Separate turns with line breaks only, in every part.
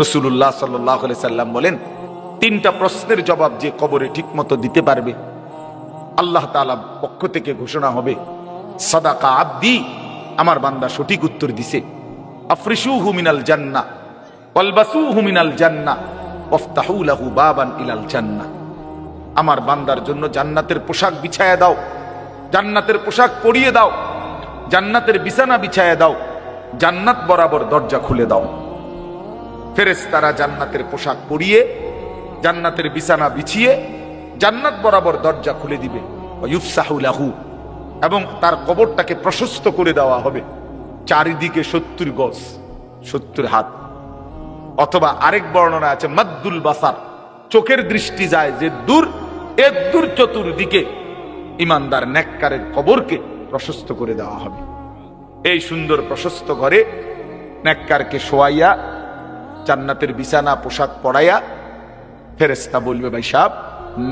রসুল্লাহ সাল্লাহ সাল্লাম বলেন, তিনটা প্রশ্নের জবাব যে কবরে ঠিকমতো দিতে পারবে, আল্লাহ তাআলা পক্ষ থেকে ঘোষণা হবে, সাদাকা আব্দি, আমার বান্দা সঠিক উত্তর দিছে আফ্রিসু হুমিনাল জান্না ওয়ালবাসু হুমিনাল জান্না ওফতাহু লাহু বাবান ইলাল জান্না আমার বান্দার জন্য জান্নাতের পোশাক বিছায়া দাও, জান্নাতের পোশাক পরিয়ে দাও, জান্নাতের বিছানা বিছায়া দাও, জান্নাত বরাবর দরজা খুলে দাও। ফেরেশতারা জান্নাতের পোশাক পরিয়ে, জান্নাতের বিছানা বিছিয়ে, জান্নাত বরাবর দরজা খুলে দিবে। ওয়ুফসাহু এবং তার কবরটাকে প্রশস্ত করে দেওয়া হবে। চারিদিকে সত্তর গজ, সত্তর হাত। অথবা আরেক বর্ণনা আছে, মাদ্দুল বাসার। চোখের দৃষ্টি যায় যে দূর, এ দূর চতুর্দিকে ইমানদার নেককারের কবরকে প্রশস্ত করে দেওয়া হবে। এই সুন্দর প্রশস্ত ঘরে নেককারকে শোয়াইয়া জান্নাতের বিছানা, পোশাক পরাইয়া ফেরেস্তা বলবে, ভাই সাহ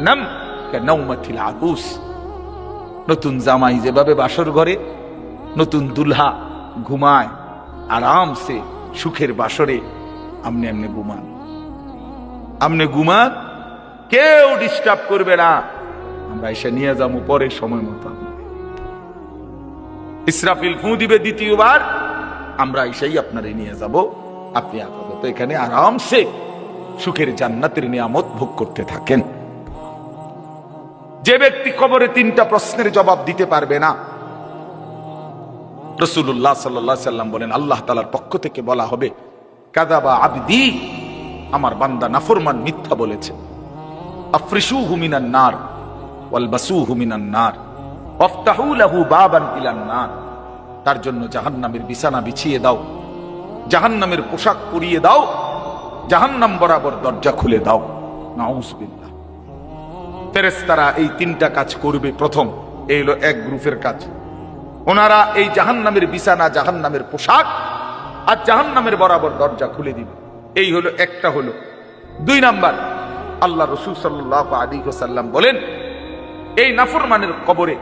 নাম নৌমাথিল আকুস নতুন জামাই যেভাবে বাসর ঘরে, নতুন দুলহা ঘুমায়, আরামসে সুখের বাসরে, আমনে আমনে ঘুমান। আমনে ঘুমান কেউ ডিস্টার্ব করবে না। আমরা এসে নিয়ে যাব পরে সময় মতো ইসরাফিল ফু দিবে দ্বিতীয়বার, আমরা এসেই আপনারে নিয়ে যাব। আপনি আপাতত এখানে আরামসে সুখের জান্নাতের নিয়ামত ভোগ করতে থাকেন। যে ব্যক্তি কবরে তিনটা প্রশ্নের জবাব দিতে পারবে না রসুল্লাহ সাল্লাহ সাল্লাম বলেন, আল্লাহ তালার পক্ষ থেকে বলা হবে কাদাবা আবদি, আমার বান্দা নাফরমান মিথ্যা বলেছে। আফরিসু তার জন্য জাহান্নামের বিছানা বিছিয়ে দাও। জাহান্নামের পোশাক পরিয়ে দাও, জাহান্নাম বরাবর দরজা খুলে দাও। নাউজবিল্লাহ। ফেরেস্তারা এই তিনটা কাজ করবে প্রথম এই হলো এক গ্রুপের কাজ। ওনারা এই জাহান্নামের বিছানা, জাহান্নামের পোশাক আর জাহান্নামের বরাবর দরজা খুলে দিবে। এই হলো, একটা হলো। দুই নাম্বার, আল্লাহ রসুল সাল্লাহ আলী সাল্লাম বলেন, এই নাফরমানের কবরে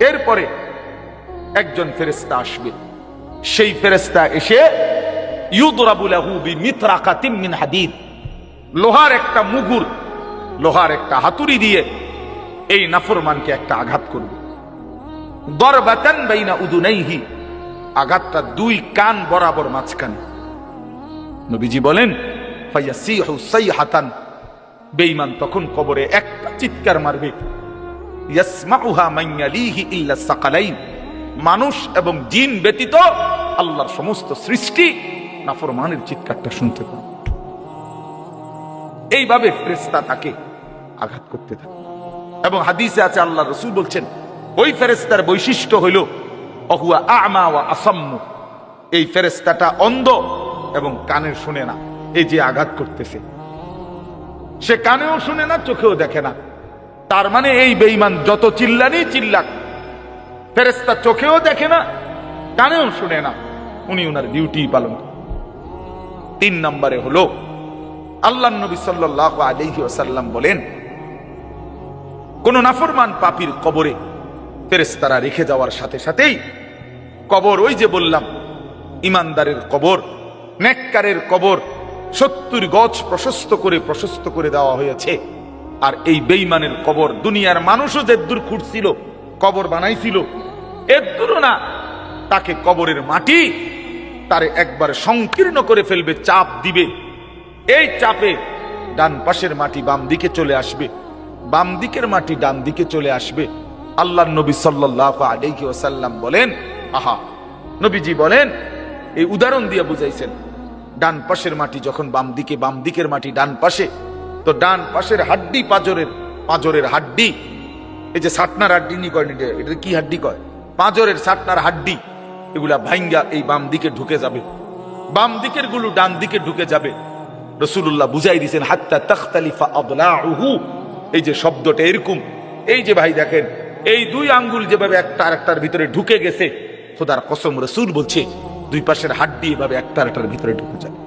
এরপরে একজন ফেরেস্তা আসবে। সেই ফেরেস্তা এসে হাদিদ। লোহার একটা মুগুর, লোহার একটা হাতুড়ি দিয়ে এই নাফরমানকে একটা আঘাত করবে। দরবাতান বাইনা উদুনাইহি, আঘাতটা দুই কান বরাবর মাঝখানে। নবীজি বলেন সাইহাতান। বেঈমান তখন কবরে একটা চিৎকার মারবে, ইয়াসমাউহা মাইয়ালিহি ইল্লা সাকালাইন। মানুষ এবং জিন ব্যতীত আল্লাহর সমস্ত সৃষ্টি নাফরমানের চিৎকারটা শুনতে পাবে এইভাবে ফেরেস্তা তাকে আঘাত করতে থাকে। এবং হাদিসে আছে আল্লাহ রসুল বলছেন, ওই ফেরেস্তার বৈশিষ্ট্য হইল, অহুয়া আমা ওয়া আসাম্মু। এই ফেরেস্তাটা অন্ধ এবং কানে শুনে না, এই যে আঘাত করতেছে। সে কানেও শুনে না, চোখেও দেখে না। তার মানে এই বেইমান যত চিল্লানি চিল্লাক ফেরেস্তা চোখেও দেখে না, কানেও শুনে না। উনি ওনার ডিউটি পালন তিন নম্বরে হলো, আল্লাহ নবী সাল্লাহ আলহি আসাল্লাম বলেন, কোন নাফরমান পাপির কবরে ফেরেস্তারা রেখে যাওয়ার সাথে সাথেই কবর ওই যে বললাম, ইমানদারের কবর, নেককারের কবর, সত্তর গজ প্রশস্ত করে প্রশস্ত করে দেওয়া হয়েছে। আর এই বেইমানের কবর দুনিয়ার মানুষও যে দূর খুঁড়ছিল, কবর বানাইছিল এর দূরও না তাকে কবরের মাটি তারে একবার সংকীর্ণ করে ফেলবে, চাপ দিবে। এই চাপে ডান পাশের মাটি বাম দিকে চলে আসবে। বাম দিকের মাটি ডান দিকে চলে আসবে। আল্লাহ নবী সাল্লাহ আলাইহি ওয়াসাল্লাম বলেন, আহা, নবীজি বলেন, এই উদাহরণ দিয়ে বুঝাইছেন, ডান পাশের মাটি যখন বাম দিকে, বাম দিকের মাটি ডান পাশে, তো ডান পাশের হাড্ডি পাজরের পাজরের হাড্ডি, এই যে সাটনার হাড্ডি নি কয় এটা কি হাড্ডি কয়? পাঁজরের সাটনার হাড্ডি, এগুলা ভাইঙ্গা এই বাম দিকে ঢুকে যাবে। বাম দিকেরগুলো ডান দিকে ঢুকে যাবে। রসুল্লাহ বুঝাই দিয়েছেন হাত্তা তখতালিফা আবলাহু এই যে শব্দটা এরকম। এই যে ভাই দেখেন, এই দুই আঙ্গুল যেভাবে একটা আরেকটার ভিতরে ঢুকে গেছে, খোদার কসম রসুল বলছে, দুই পাশের হাড্ডি এভাবে একটা আরেকটার ভিতরে ঢুকে যাবে।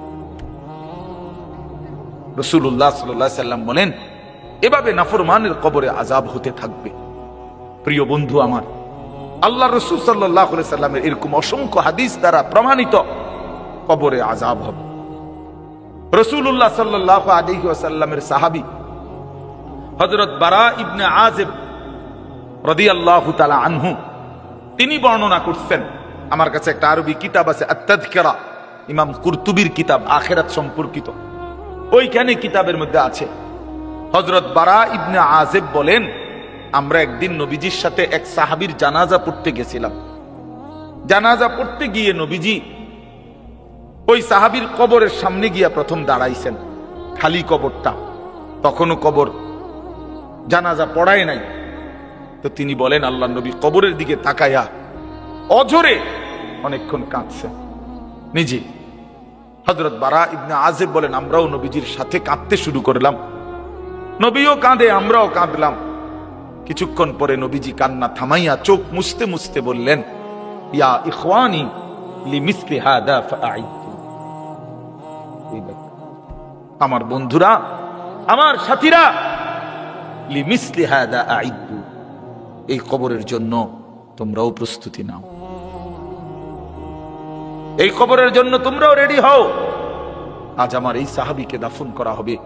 রসুল্লাহ সাল্লাহ সাল্লাম বলেন, এভাবে নাফরমানের কবরে আজাব হতে থাকবে। প্রিয় বন্ধু আমার আল্লাহ রসুল সাল্লাহ সাল্লামের এরকম অসংখ্য হাদিস দ্বারা প্রমাণিত কবরে আজাব হবে। রসুল্লাহ সাল্লাহ আলী ওয়াসাল্লামের সাহাবি হজরত বারা ইবনে আজেব রদি আল্লাহ তালা আনহু, তিনি বর্ণনা করছেন, আমার কাছে একটা আরবি কিতাব আছে আত্মাধিকারা ইমাম কুরতুবির কিতাব, আখেরাত সম্পর্কিত। ওইখানে কিতাবের মধ্যে আছে হজরত বারা ইবনে আজেব বলেন আমরা একদিন নবীজির সাথে এক সাহাবীর জানাজা পড়তে গেছিলাম। জানাজা পড়তে গিয়ে নবীজি ওই সাহাবীর কবরের সামনে গিয়া প্রথম দাঁড়াইছেন, খালি কবরটা। তখনও কবর জানাজা পড়ায় নাই। তো তিনি বলেন, আল্লাহ নবী কবরের দিকে তাকাইয়া অঝরে অনেকক্ষণ কাঁদছেন। নিজে হজরত বারা ইবনে আজেব বলেন, আমরাও নবীজির সাথে কাঁদতে শুরু করলাম। নবীও কাঁদে, আমরাও কাঁদলাম। কিছুক্ষণ পরে নবীজি কান্না থামাইয়া চোখ মুছতে মুছতে বললেন, ইয়া ইখওয়ানি লিমিসলি হাদা ফাআইতু। আমার বন্ধুরা, আমার সাথীরা লিমিসলি হাদা আইদু এই কবরের জন্য তোমরাও প্রস্তুতি নাও। এই কবরের জন্য তোমরাও রেডি হও। আজ আমার এই সাহাবিকে দাফন করা হবে।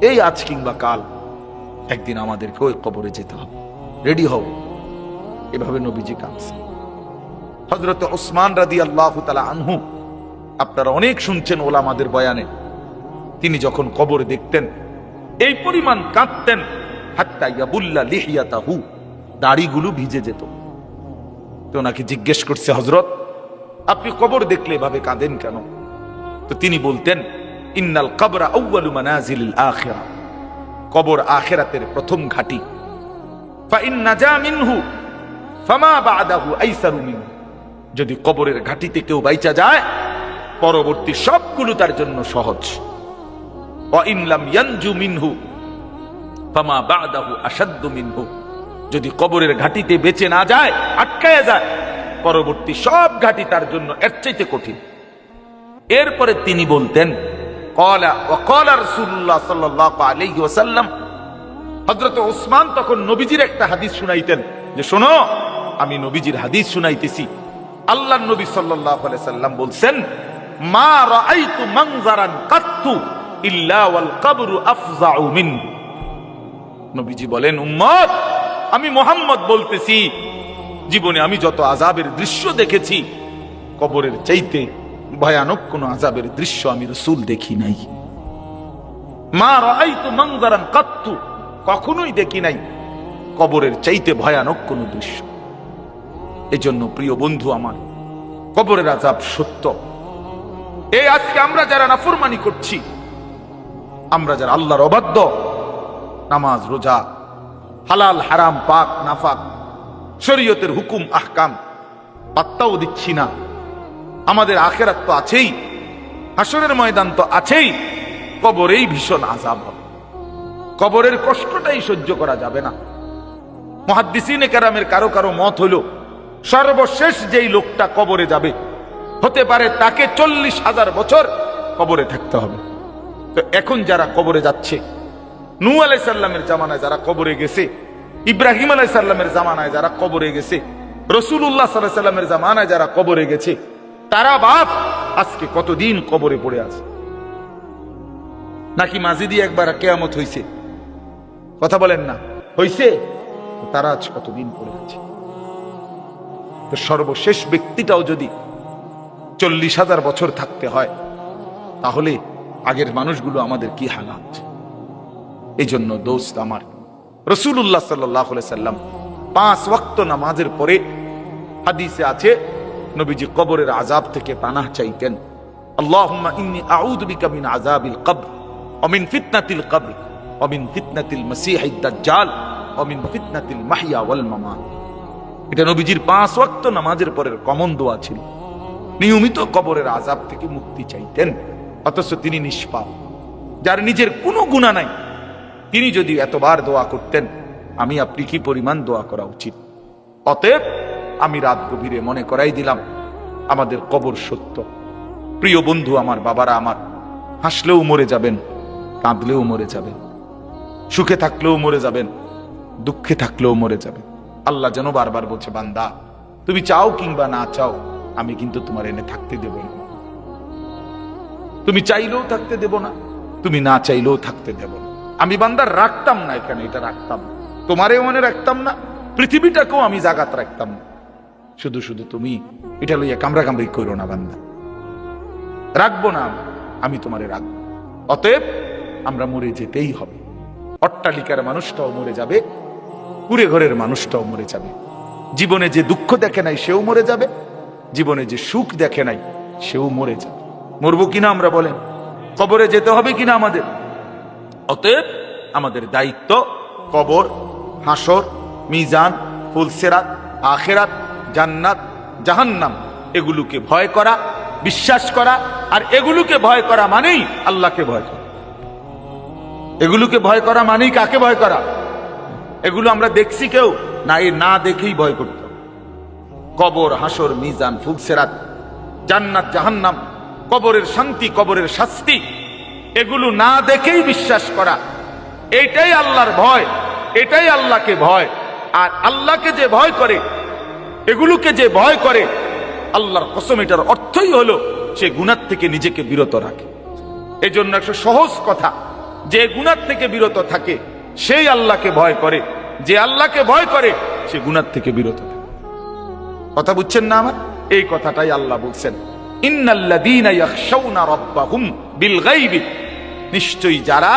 এই আজ কিংবা কাল। একদিন আমাদেরকে ওই কবরে যেতে হবে। রেডি হও। এভাবে নবীজি কাঁদছে। হজরত ওসমান রাদি আল্লাহ আনহু, আপনারা অনেক শুনছেন ওলামাদের বয়ানে। তিনি যখন কবর দেখতেন, এই পরিমাণ কাঁদতেন, হাত্তা ইয়াবুল্লা লিহিয়াতাহু, দাড়িগুলো ভিজে যেত। তো ওনাকে জিজ্ঞেস করছে হজরত আপনি কবর দেখলে এভাবে কাঁদেন কেন? তো তিনি বলতেন, ইন্নাল কবরা আউয়ালু মানাজিল আখিরা। কবর আখেরাতের প্রথম ঘাটি। যদি কবরের ঘাটিতে কেউ বাইচা যায়, পরবর্তী সবগুলো তার জন্য সহজ। মিনহু, ফামা মিনহু। যদি কবরের ঘাটিতে বেঁচে না যায়, আটকায় যায়, পরবর্তী সব ঘাটি তার জন্য এর চাইতে কঠিন। এরপরে তিনি বলতেন কলা ও কলা রসুল্লাহ সাল্লাহ আলাইহি ওয়াসাল্লাম হজরত ওসমান তখন নবীজির একটা হাদিস শুনাইতেন যে শোনো, আমি নবীজির হাদিস শুনাইতেছি। আল্লাহ নবী আলাইহি সাল্লাম বলছেন, মা রাআইতু মানজারান কাত্তু ইল্লা ওয়াল কবরু আফজাউ মিনহু নবীজি বলেন, উম্মত, আমি মোহাম্মদ বলতেছি। জীবনে আমি যত আজাবের দৃশ্য দেখেছি, কবরের চাইতে ভয়ানক কোন আজাবের দৃশ্য আমি রসুল দেখি নাই। মা কখনোই দেখি নাই। কবরের চাইতে ভয়ানক কোন দৃশ্য। এজন্য প্রিয় বন্ধু আমার, কবরের আজাব সত্য। এই আজকে আমরা যারা নাফরমানি করছি, আমরা যারা আল্লাহর অবাধ্য, নামাজ, রোজা, হালাল, হারাম, পাক, নাফাক, শরীয়তের হুকুম, আহকাম, পাত্তাও দিচ্ছি না। আমাদের আখেরাত তো আছেই, হাসরের ময়দান তো আছেই, কবরেই ভীষণ আজাব হবে। কবরের কষ্টটাই সহ্য করা যাবে না। মহাদ্দিসিনে কেরামের কারও কারও মত হইল সর্বশেষ যেই লোকটা কবরে যাবে, হতে পারে তাকে চল্লিশ হাজার বছর কবরে থাকতে হবে। তো এখন যারা কবরে যাচ্ছে, নূ আলাই সাল্লামের জামানায় যারা কবরে গেছে, ইব্রাহিম আলাই সাল্লামের জামানায় যারা কবরে গেছে রসুল্লাহ সাল্লাহ সাল্লামের জামানায় যারা কবরে গেছে তারা বাপ, আজকে কতদিন কবরে পড়ে আছে? নাকি মাজিদি একবার কেয়ামত হইছে? কথা বলেন না। হইছে? তারা আজ কতদিন পড়ে আছে? তো সর্বশেষ ব্যক্তিটাও যদি চল্লিশ হাজার বছর থাকতে হয়, তাহলে আগের মানুষগুলো আমাদের কি হালাত? এই জন্য দোস্ত আমার রসুল্লাহ সাল্লাহ সাল্লাম পাঁচ ওয়াক্ত নামাজের পরে হাদিসে আছে নবীজি কবরের আজাব থেকে পানাহ চাইতেন। নিয়মিত কবরের আজাব থেকে মুক্তি চাইতেন, অথচ তিনি নিষ্পাপ। যার নিজের কোনো গুণা নাই, তিনি যদি এতবার দোয়া করতেন, আমি আপনি কি পরিমাণ দোয়া করা উচিত? অতএব আমি রাত গভীরে মনে করাই দিলাম, আমাদের কবর সত্য। প্রিয় বন্ধু আমার, বাবারা আমার, হাসলেও মরে যাবেন, কাঁদলেও মরে যাবেন, সুখে থাকলেও মরে যাবেন, দুঃখে থাকলেও মরে যাবেন। আল্লাহ যেন বারবার বলছে, বান্দা, তুমি চাও কিংবা না চাও, আমি কিন্তু তোমার এনে থাকতে দেব না। তুমি চাইলেও থাকতে দেব না, তুমি না চাইলেও থাকতে দেব না। আমি বান্দার রাখতাম না, এখানে এটা রাখতাম। না তোমারেও মনে রাখতাম না, পৃথিবীটাকেও আমি জাগাত রাখতাম না। শুধু শুধু তুমি এটা লইয়া কামড়া কামড়ি করো না বান্দা। রাখব না আমি, আমি তোমারে রাখব। অতএব আমরা মরে যেতেই হবে। অট্টালিকার মানুষটাও মরে যাবে কুড়ে ঘরের মানুষটাও মরে যাবে। জীবনে যে দুঃখ দেখে নাই সেও মরে যাবে। জীবনে যে সুখ দেখে নাই সেও মরে যাবে। মরবো কিনা আমরা বলেন? কবরে যেতে হবে কিনা আমাদের? অতএব আমাদের দায়িত্ব কবর হাসর মিজান ফুলসেরাত আখেরাত জান্নাত, জাহান্নাম, এগুলোকে ভয় করা, বিশ্বাস করা, আর এগুলোকে ভয় করা মানেই আল্লাহকে ভয় করা। এগুলোকে ভয় করা মানেই কাকে ভয় করা? এগুলো আমরা দেখছি কেউ, না, এ না দেখেই ভয় করত কবর, হাসর, মিজান, ফুলসেরাত, জান্নাত, জাহান্নাম, কবরের শান্তি, কবরের শাস্তি, এগুলো না দেখেই বিশ্বাস করা, এটাই আল্লাহর ভয়, এটাই আল্লাহকে ভয়, আর আল্লাহকে যে ভয় করে এগুলোকে যে ভয় করে, আল্লাহর কসম এটার অর্থই হলো সে গুনার থেকে নিজেকে বিরত রাখে। এজন্য একটা সহজ কথা, যে গুনার থেকে বিরত থাকে, সেই আল্লাহকে ভয় করে। যে আল্লাহকে ভয় করে, সে গুনার থেকে বিরত থাকে। কথা বুঝছেন না আমার? এই কথাটাই আল্লাহ বলছেন নিশ্চয়ই যারা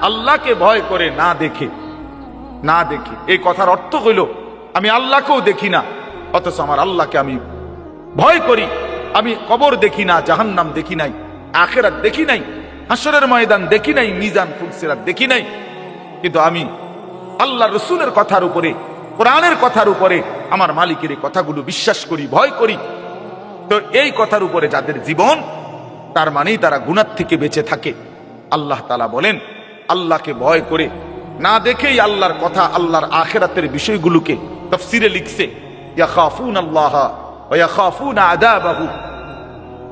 আল্লাহকে ভয় করে না দেখে না দেখে, এই কথার অর্থ হইল আমি আল্লাহকেও দেখি না অথচ আমার আল্লাহকে আমি ভয় করি। আমি কবর দেখি না, জাহান্নাম দেখি নাই, আখেরাত দেখি নাই হাসরের ময়দান দেখি নাই, মিজান ফুলসিরাত দেখি নাই। কিন্তু আমি আল্লাহ রসুলের কথার উপরে, কোরআনের কথার উপরে, আমার মালিকের এই কথাগুলো বিশ্বাস করি, ভয় করি। তো এই কথার উপরে যাদের জীবন, তার মানেই তারা গুণার থেকে বেঁচে থাকে। আল্লাহ তালা বলেন, আল্লাহকে ভয় করে না দেখেই আল্লাহর কথা, আল্লাহর আখেরাতের বিষয়গুলোকে তফসিরে লিখছে। ইয়াখাফুন আল্লাহ ইয়াখাফুন আদাবাহু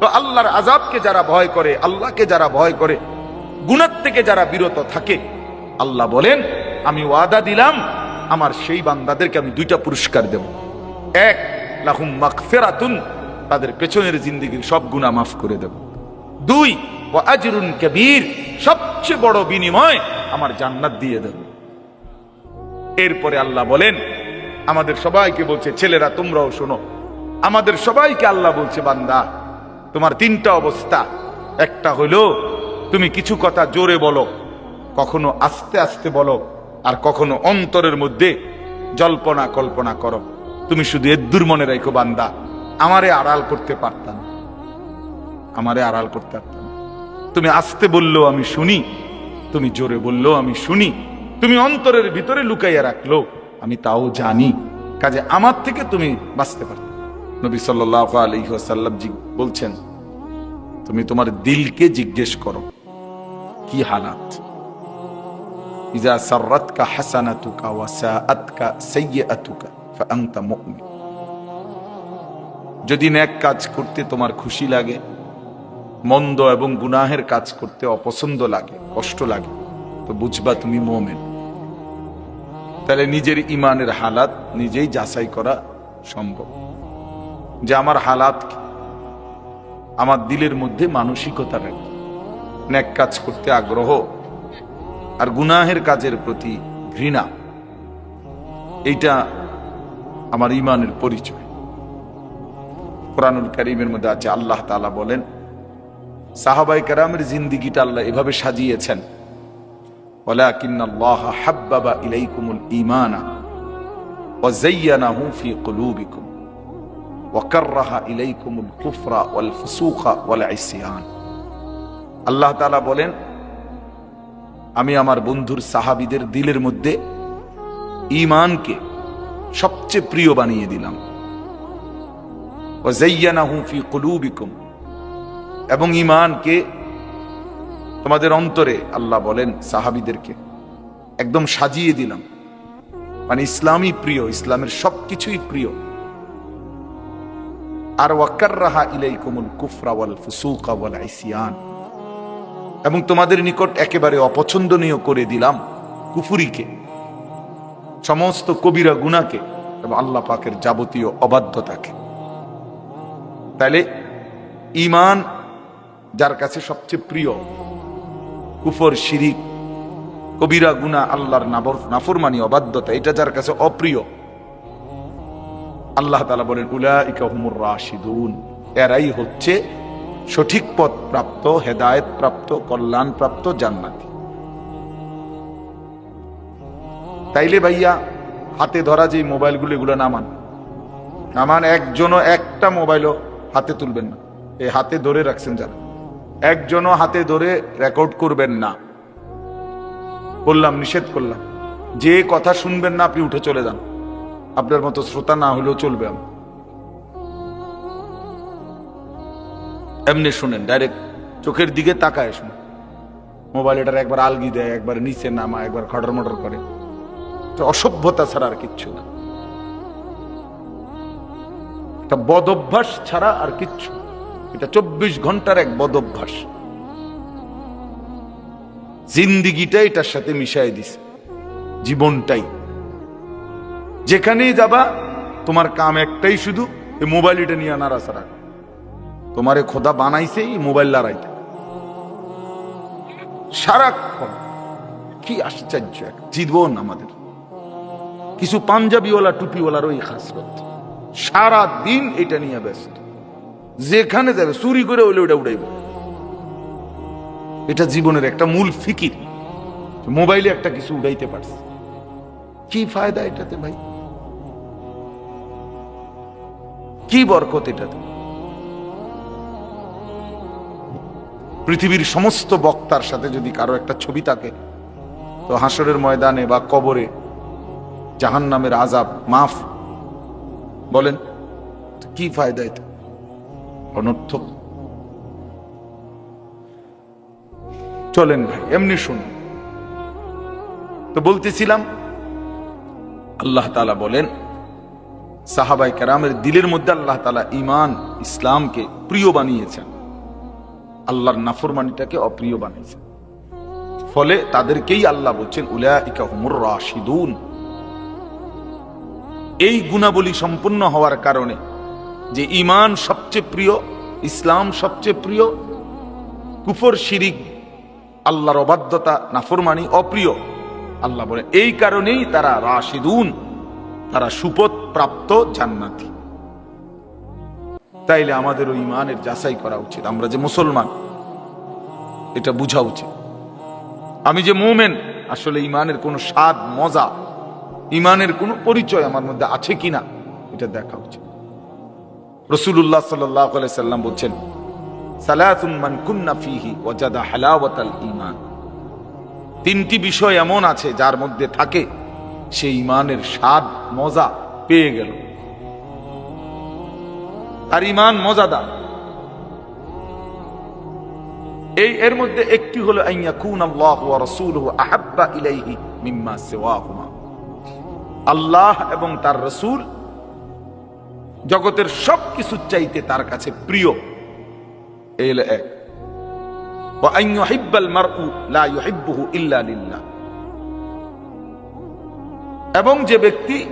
তো আল্লাহর আজাবকে যারা ভয় করে, আল্লাহকে যারা ভয় করে, গুনার থেকে যারা বিরত থাকে, আল্লাহ বলেন, আমি ওয়াদা দিলাম, আমার সেই বান্দাদেরকে আমি দুইটা পুরস্কার দেব। এক, লাহুম তাদের পেছনের জিন্দিগির সব গুনাহ মাফ করে দেব। দুই, ওয়া আজরুন কবীর, সবচেয়ে বড় বিনিময় আমার জান্নাত দিয়ে দেব। এরপরে আল্লাহ বলেন আমাদের সবাইকে বলছে, ছেলেরা, তোমরাও শোনো। আমাদের সবাইকে আল্লাহ বলছে, বান্দা, তোমার তিনটা অবস্থা। একটা হইল তুমি কিছু কথা জোরে বলো, কখনো আস্তে আস্তে বলো, আর কখনো অন্তরের মধ্যে জল্পনা কল্পনা করো। তুমি শুধু এদ্দুর মনে রাখো, বান্দা, আমারে আড়াল করতে পারতাম আমারে আড়াল করতে পারতাম তুমি আস্তে বলল আমি শুনি, তুমি জোরে বলল আমি শুনি, তুমি অন্তরের ভিতরে লুকাইয়া রাখল আমি তাও জানি। কাজে আমার থেকে তুমি বাঁচতে পারত। নবী সাল্লাহ আলহিহাসাল্লাম বলছেন, তুমি তোমার দিলকে জিজ্ঞেস করো, কি হালাত? যদি নেক কাজ করতে তোমার খুশি লাগে, মন্দ এবং গুনাহের কাজ করতে অপছন্দ লাগে, কষ্ট লাগে, তো বুঝবা তুমি মোমেন। তাহলে নিজের ইমানের হালাত নিজেই যাচাই করা সম্ভব। যে আমার হালাত আমার দিলের মধ্যে মানসিকতা রাখি ন্যাক কাজ করতে আগ্রহ আর গুনাহের কাজের প্রতি ঘৃণা, এইটা আমার ইমানের পরিচয়। কোরআনুল করিমের মধ্যে আছে, আল্লাহ তাআলা বলেন সাহাবাই কারামের জিন্দিগিটা আল্লাহ এভাবে সাজিয়েছেন। ولكن الله حبب إليكم الإيمان وزينه في قلوبكم وكره إليكم الكفر والفسوق والعصيان আল্লাহ তাআলা বলেন আমি আমার বন্ধুর সাহাবীদের দিলের মধ্যে ঈমানকে সবচেয়ে প্রিয় বানিয়ে দিলাম ওয়াজাইয়ানাহু ফি কুলুবিকুম এবং ঈমানকে তোমাদের অন্তরে আল্লাহ বলেন, সাহাবিদেরকে একদম সাজিয়ে দিলাম। মানে ইসলামই প্রিয়, ইসলামের সবকিছুই প্রিয়। আর ওয়াক্কার রাহা ইলাইকুমুল কুফরা ওয়াল ফুসুকা ওয়াল ইসিয়ান এবং তোমাদের নিকট একেবারে অপছন্দনীয় করে দিলাম কুফুরিকে, সমস্ত কবিরা গুনাকে এবং আল্লাহ পাকের যাবতীয় অবাধ্যতাকে। তাহলে ইমান যার কাছে সবচেয়ে প্রিয় কুফর, শিরিক, কবিরা গুনা আল্লাহর নাবর নাফরমানি, অবাধ্যতা, এটা যার কাছে অপ্রিয়। আল্লাহ তালা বলেন উলা উলাইকাহুমুর রাশিদুন। এরাই হচ্ছে সঠিক পথ প্রাপ্ত, হেদায়েত প্রাপ্ত, কল্যাণ প্রাপ্ত, জান্নাতি। তাইলে ভাইয়া, হাতে ধরা যে মোবাইলগুলো, এগুলো নামান নামান একজনও একটা মোবাইলও হাতে তুলবেন না। এই হাতে ধরে রাখছেন যারা। একজনও হাতে ধরে রেকর্ড করবেন না। বললাম, নিষেধ করলাম। যে কথা শুনবেন না, আপনি উঠে চলে যান। আপনার মতো শ্রোতা না হলেও চলবে আমি এমনি শুনেন ডাইরেক্ট চোখের দিকে তাকায় শুনে মোবাইল এটার একবার আলগি দেয়, একবার নিচে নামা একবার খটর মটর করে। অসভ্যতা ছাড়া আর কিচ্ছু না। বদ অভ্যাস ছাড়া আর কিচ্ছু। এটা চব্বিশ ঘণ্টার এক বদ অভ্যাস জিন্দিগিটা এটার সাথে মিশাই দিছে। জীবনটাই। যেখানেই যাবা, তোমার কাম একটাই শুধু এই মোবাইল এটা নিয়ে নাড়াচাড়া। তোমারে খোদা বানাইছে এই মোবাইল লড়াইতে সারাক্ষণ কি আশ্চর্য এক জীবন আমাদের। কিছু পাঞ্জাবিওয়ালা টুপিওয়ালার ওই খাসরত। সারা দিন এটা নিয়ে ব্যস্ত। যেখানে যাবে, চুরি করে ওইলে ওটা উড়াইব। এটা জীবনের একটা মূল ফিকির। মোবাইলে একটা কিছু উড়াইতে পারছে। কি ফায়দা এটাতে ভাই? কি বরকত এটাতে? পৃথিবীর সমস্ত বক্তার সাথে যদি কারও একটা ছবি থাকে, তো হাসরের ময়দানে বা কবরে জাহান নামের আজাব মাফ। বলেন কি ফায়দা এটা? অনর্থক। চলেন ভাই, এমনি শুনুন। তো বলতেছিলাম, আল্লাহ তালা বলেন সাহাবাই কেরামের দিলের মধ্যে আল্লাহ তালা ইমান ইসলামকে প্রিয় বানিয়েছেন। আল্লাহর নাফরমানিটাকে অপ্রিয় বানিয়েছেন। ফলে তাদেরকেই আল্লাহ বলছেন রাশিদুন। এই গুণাবলী সম্পূর্ণ হওয়ার কারণে যে ইমান সবচেয়ে প্রিয়, ইসলাম সবচেয়ে প্রিয়, কুফর, শিরিক, আল্লাহর অবাধ্যতা, নাফরমানি অপ্রিয়। আল্লাহ বলে, এই কারণেই তারা রাশিদুন, তারা সুপথ প্রাপ্ত জান্নাতি। তাইলে আমাদের ওই ইমানের যাচাই করা উচিত, আমরা যে মুসলমান, এটা বুঝা উচিত। আমি যে মোমেন, আসলে ইমানের কোনো স্বাদ, মজা ইমানের কোনো পরিচয় আমার মধ্যে আছে কিনা, এটা দেখা উচিত। রসুল্লাহ সাল্লাহ সাল্লাম বলছেন তিনটি বিষয় এমন আছে যার মধ্যে থাকে, সেই ইমানের স্বাদ, মজা পেয়ে গেল। আর ইমান মজাদার। এই এর মধ্যে একটি হলো আল্লাহ ইলাইহি মিম্মা আল্লাহ এবং তার রসুল জগতের সব কিছু চাইতে তার কাছে প্রিয়। এই এক। এবং যে ব্যক্তি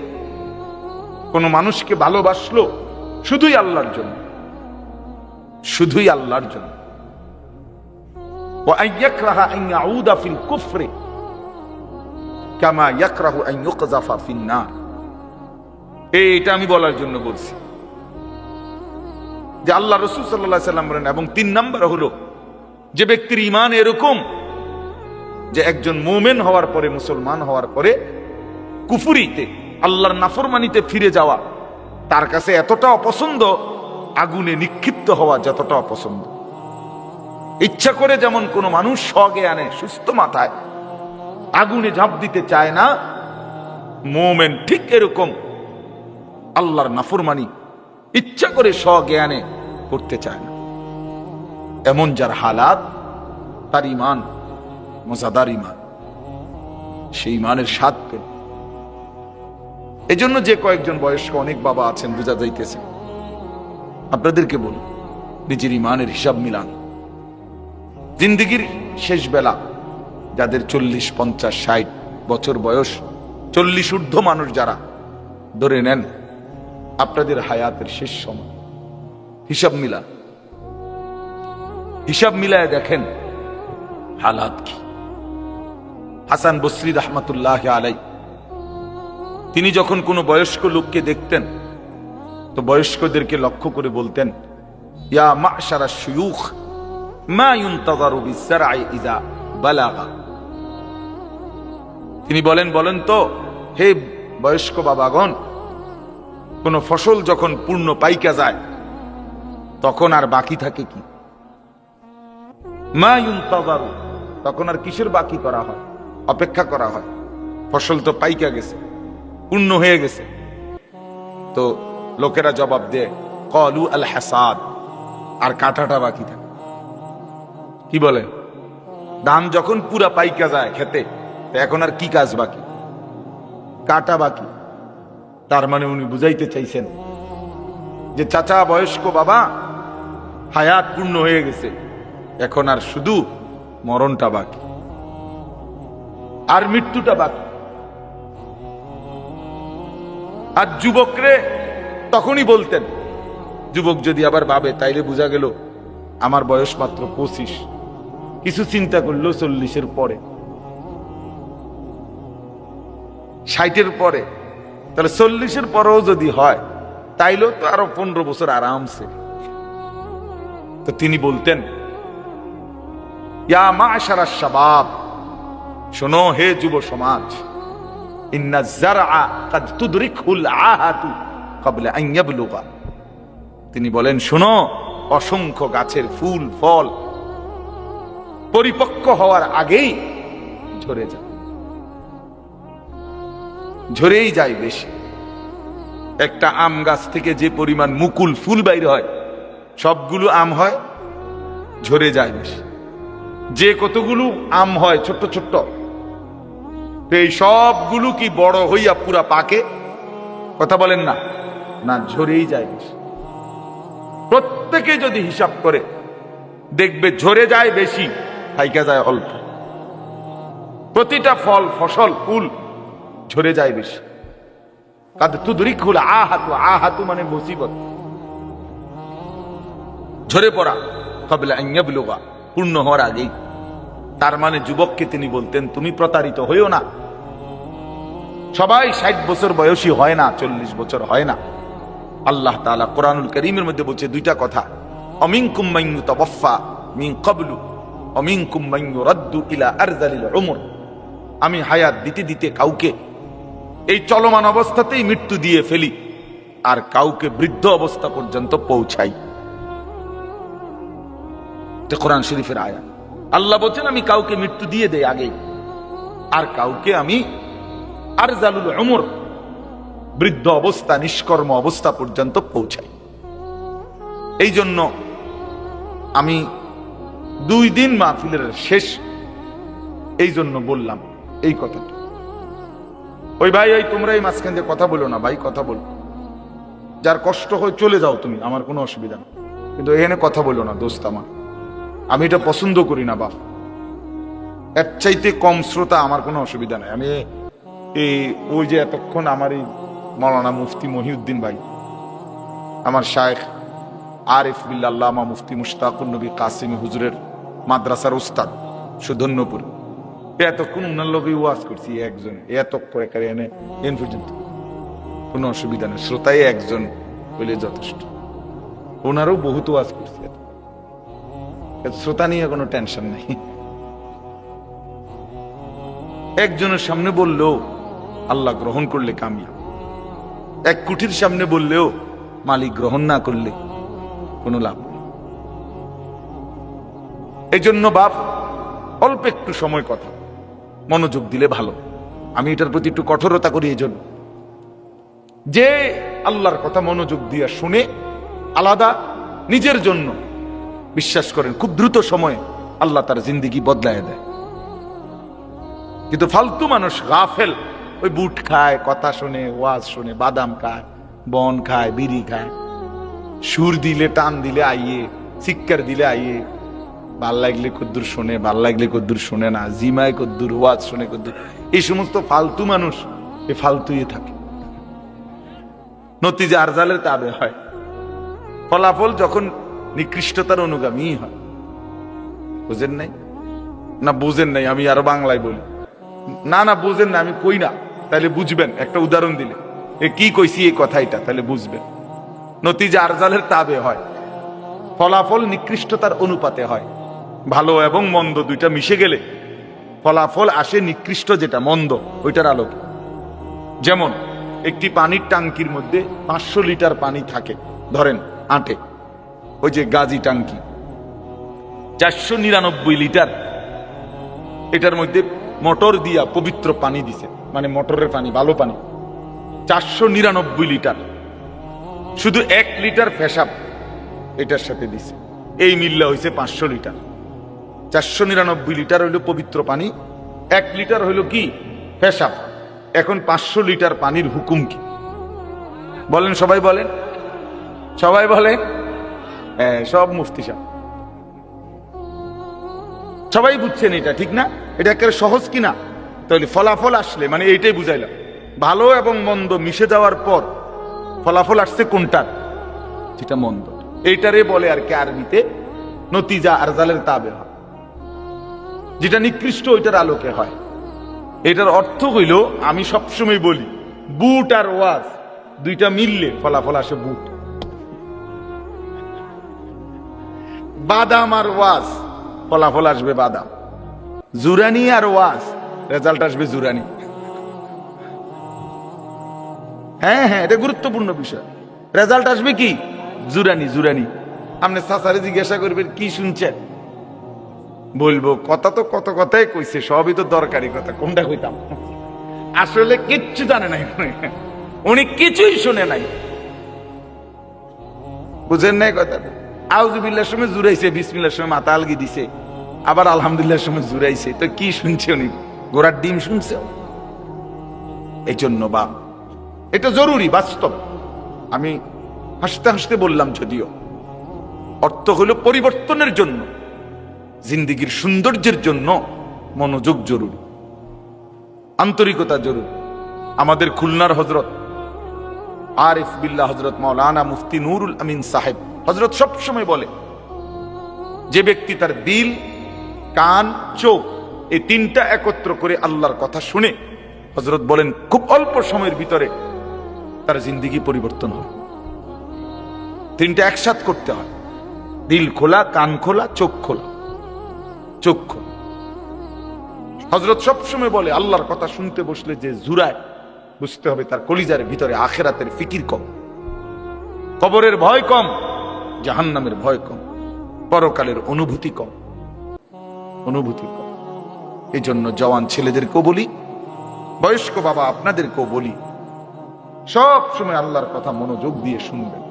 কোন মানুষকে ভালোবাসলো, শুধুই আল্লাহর জন্য। শুধুই আল্লাহর জন্য। কামা ইয়াকরাহু আইন ইউকজাফা ফিন্নার এটা আমি বলার জন্য বলছি। যে আল্লাহ রসুল সাল্লা সাল্লাম বলেন, এবং তিন নাম্বার হলো, যে ব্যক্তির ইমান এরকম, যে একজন মোমেন হওয়ার পরে, মুসলমান হওয়ার পরে, কুফুরিতে, আল্লাহর নাফরমানিতে ফিরে যাওয়া, তার কাছে এতটা অপছন্দ, আগুনে নিক্ষিপ্ত হওয়া যতটা অপছন্দ। ইচ্ছা করে যেমন কোনো মানুষ সগে আনে, সুস্থ মাথায়, আগুনে ঝাঁপ দিতে চায় না, মোমেন ঠিক এরকম আল্লাহর নাফরমানি ইচ্ছা করে স্বজ্ঞানে করতে চায় না। এমন যার হালাত, তার ইমান মজাদার ইমান সেই ইমানের স্বাদ পেল এই জন্য যে কয়েকজন বয়স্ক অনেক বাবা আছেন, বোঝা যাইতেছে। আপনাদেরকে বলি, নিজের ইমানের হিসাব মিলান। জিন্দিগির শেষ বেলা, যাদের চল্লিশ, পঞ্চাশ, ষাট বছর বয়স, চল্লিশ ঊর্ধ্ব মানুষ যারা, ধরে নেন আপনাদের হায়াতের শেষ সময়। হিসাব মিলান। হিসাব মিলায় দেখেন হালাত কি। হাসান বসরি রহমতুল্লাহ আলাই তিনি যখন কোনো বয়স্ক লোককে দেখতেন, তো বয়স্কদেরকে লক্ষ্য করে বলতেন, ইয়া মাশারা শুয়ুখ, মা ইউনতাযারু বিসসারঈ ইযা বালাগা। তিনি বলেন বলেন তো, হে বয়স্ক বাবাগণ কোন ফসল যখন পূর্ণ পাইকা যায়, তখন আর বাকি থাকে কি? তখন আর কিসের বাকি করা হয়? অপেক্ষা করা হয়। ফসল তো পাইকা গেছে, পূর্ণ হয়ে গেছে। তো লোকেরা জবাব দেয়, কলু আল হাসাদ আর কাটাটা বাকি থাকে। কি বলে? ধান যখন পুরা পাইকা যায় খেতে এখন আর কি কাজ বাকি? কাটা বাকি। তার মানে উনি বুঝাইতে চাইছেন যে চাচা বয়স্ক বাবা হায়াত পূর্ণ হয়ে গেছে, এখন আর শুধু মরণটা বাকি। আর মৃত্যুটা বাকি। আর যুবকরে তখনই বলতেন, যুবক যদি আবার ভাবে, তাইলে বোঝা গেল আমার বয়স মাত্র পঁচিশ। কিছু চিন্তা করল চল্লিশের পরে। ষাটের পরে তাহলে চল্লিশের পরেও যদি হয়, তাইলেও তো আরও পনেরো বছর আরামসে। তো তিনি বলতেন, ইয়া মাশারা শাবাব শোনো হে যুব সমাজ তিনি বলেন, শোনো, অসংখ্য গাছের ফুল, ফল পরিপক্ক হওয়ার আগেই ঝরে যায় ঝরেই যায় বেশি। একটা আম গাছ থেকে যে পরিমাণ মুকুল ফুল বাইর হয়, সবগুলো আম হয়, ঝরে যায় বেশি। যে কতগুলো আম হয় ছোট্ট ছোট্ট এই সবগুলো কি বড় হইয়া পুরা পাকে? কথা বলেন না। না, ঝরেই যায় বেশি। প্রত্যেকে যদি হিসাব করে, দেখবে ঝরে যায় বেশি থাইকা যায় অল্প। প্রতিটা ফল, ফসল, ফুল ঝরে যায় বেশি। কাদ তুদরিকুল আহাতু আহাতু মানে মুসিবত। ঝরে পড়া, কবলা পূর্ণ হওয়ার আগেই। তার মানে যুবককে তিনি বলতেন, তুমি প্রতারিত হইও না। সবাই ষাট বছর বয়সী হয় না, চল্লিশ বছর হয় না। আল্লাহ তাআলা কোরআনুল করিমের মধ্যে বলছে দুইটা কথা। অমিনকুম মাইয়ু তাওয়াফা মিং কবলু অমিনকুম মাইয়ু রদ্দু ইলা আরজালিল উমর। আমি হায়াত দিতে দিতে কাউকে এই চলমান অবস্থাতেই মৃত্যু দিয়ে ফেলি, আর কাউকে বৃদ্ধ অবস্থা পর্যন্ত পৌঁছাই। কোরআন শরীফের আয়া আল্লাহ বলছেন, আমি কাউকে মৃত্যু দিয়ে দেই আগে আর কাউকে আমি আর জালুল উমর, বৃদ্ধ অবস্থা, নিষ্কর্ম অবস্থা পর্যন্ত পৌঁছাই। এই জন্য আমি দুই দিন মাহফিলের শেষ, এই জন্য বললাম, এই কথাটা ওই ভাই ওই তোমরা এই মাঝখান দিয়ে কথা বলো না, ভাই, কথা বলো। যার কষ্ট হয় চলে যাও তুমি, আমার কোনো অসুবিধা না কিন্তু এখানে কথা বলো না, দোস্ত আমার। আমি এটা পছন্দ করি না, বাপ। এর চাইতে কম শ্রোতা আমার কোনো অসুবিধা নাই। আমি এই, ওই যে এতক্ষণ আমার এই মৌলানা মুফতি মহিউদ্দিন ভাই, আমার শায়েখ আরিফ বিল্লাহ মুফতি মুশতাকুর নবী কাসিম হুজুরের মাদ্রাসার উস্তাদ সুধন্যপুর। এতক্ষণ উনার লোকে ওয়াজ করছি, একজন এত করে কারে এনে এন পর্যন্ত কোনো অসুবিধা নেই, শ্রোতাই একজন হইলে যথেষ্ট। ওনারও বহুত ওয়াজ করছি। শ্রোতা নিয়ে কোনো টেনশন নেই। একজনের সামনে বললেও, আল্লাহ গ্রহণ করলে কামিয়া এক কুঠির সামনে বললেও, মালিক গ্রহণ না করলে কোনো লাভ নেই। এই জন্য বাপ, অল্প একটু সময় কথা। মনোযোগ দিলে ভালো। আমি এটার প্রতি একটু কঠোরতা করি এই জন্য। যে আল্লাহর কথা মনোযোগ দিয়ে শুনে আলাদা নিজের জন্য বিশ্বাস করেন, খুব দ্রুত সময়ে আল্লাহ তার জিন্দিগি বদলায় দেয়। কিন্তু ফালতু মানুষ গাফেল, ওই বুট খায়, কথা শুনে, ওয়াজ শুনে, বাদাম খায়, বন খায়, বিড়ি খায়। সুর দিলে, টান দিলে আইয়ে চিৎকার দিলে আইয়ে ভালো লাগলে কদ্দুর শোনে, ভালো লাগলে কদ্দুর শোনে না। জিমায় কদ্দুর, ওয়াজ শোনে কদ্দুর। এই সমস্ত ফালতু মানুষ, এ ফালতুই থাকে। নতিজা আরজালের তাবে হয়। ফলাফল যখন নিকৃষ্টতার অনুগামী হয়। বুঝেন নাই? না, বুঝেন নাই, আমি আরও বাংলায় বলি। না না, বুঝেন না আমি কই না। তাহলে বুঝবেন, একটা উদাহরণ দিলে এ কি কইছি এই কথাইটা তাহলে বুঝবেন। নতিজা আরজালের তাবে হয়। ফলাফল নিকৃষ্টতার অনুপাতে হয়। ভালো এবং মন্দ দুইটা মিশে গেলে ফলাফল আসে নিকৃষ্ট যেটা মন্দ, ওইটার আলোকে। যেমন, একটি পানির টাঙ্কির মধ্যে পাঁচশো লিটার পানি থাকে, ধরেন আটে। ওই যে গাজি টাঙ্কি। চারশো নিরানব্বই লিটার। এটার মধ্যে মোটর দিয়া পবিত্র পানি দিছে মানে মোটরের পানি, ভালো পানি। চারশো নিরানব্বই লিটার। শুধু এক লিটার ফেসাব এটার সাথে দিছে। এই মিল্লা হয়েছে পাঁচশো লিটার। চারশো নিরানব্বই লিটার হইল পবিত্র পানি, এক লিটার হইল কি? পেশাব। এখন পাঁচশো লিটার পানির হুকুম কি? বলেন, সবাই বলেন। সবাই বলেন। হ্যাঁ সব মুফতি সাহেব। সবাই বুঝছেন এটা, ঠিক না? এটা একেবারে সহজ কিনা তাহলে ফলাফল আসলে মানে এইটাই বুঝাইলাম। ভালো এবং মন্দ মিশে যাওয়ার পর ফলাফল আসছে কোনটার? যেটা মন্দ। এইটারে বলে আর কি আরবিতে নতিজা আরজালের তাবে হয়। যেটা নিকৃষ্ট, ওইটার আলোকে হয়। এটার অর্থ হইল, আমি সবসময় বলি, বুট আর ওয়াজ, দুইটা মিললে ফলাফল আসে বুট। বাদাম আর ওয়াজ, ফলাফল আসবে বাদাম। জুরানি আর ওয়াজ, রেজাল্ট আসবে জুরানি। হ্যাঁ হ্যাঁ এটা গুরুত্বপূর্ণ বিষয়। রেজাল্ট আসবে কি? জুরানি জুরানি। আপনি সাসারে জিজ্ঞাসা করবেন, কি শুনছেন? বলব, কথা তো কত কথাই কইছে, সবই তো দরকারি কথা, কোনটা কইতাম? আসলে কিচ্ছু জানে নাই উনি। কিছুই শুনে নাই। বুঝেন নাই কথা? আউজুবিল্লার সময় জুড়াইছে বিসমিল্লার সময় মাথা আলগি দিছে, আবার আলহামদুলিল্লাহর সময় জুড়াইছে। তো কি শুনছে উনি? গোড়ার ডিম শুনছে? এই জন্য বা এটা জরুরি, বাস্তব। আমি হাসতে হাসতে বললাম যদিও, অর্থ হলো পরিবর্তনের জন্য। জিন্দিগির সৌন্দর্যের জন্য মনোযোগ জরুরি। আন্তরিকতা জরুরি। আমাদের খুলনার হজরত আরিফ বিল্লা হজরত মৌলানা মুফতি নুরুল আমিন সাহেব হজরত সবসময় বলে, যে ব্যক্তি তার দিল, কান, চোখ এই তিনটা একত্র করে আল্লাহর কথা শুনে হজরত বলেন, খুব অল্প সময়ের ভিতরে তার জিন্দিগি পরিবর্তন হয় তিনটা একসাথ করতে হয়। দিল খোলা, কান খোলা, চোখ খোলা। খোলা হজরত সবসময় বলে, আল্লাহর কথা শুনতে বসলে যে জুরায় বুঝতে হবে তার কলিজার ভিতরে আখেরাতের ফিকির কম। কবরের ভয় কম, জাহান্নামের ভয় কম, পরকালের অনুভূতি কম। অনুভূতি কম। এই জন্য জওয়ান ছেলেদেরকেও বলি, বয়স্ক বাবা আপনাদেরকেও বলি সব সময় আল্লাহর কথা মনোযোগ দিয়ে শুনবেন।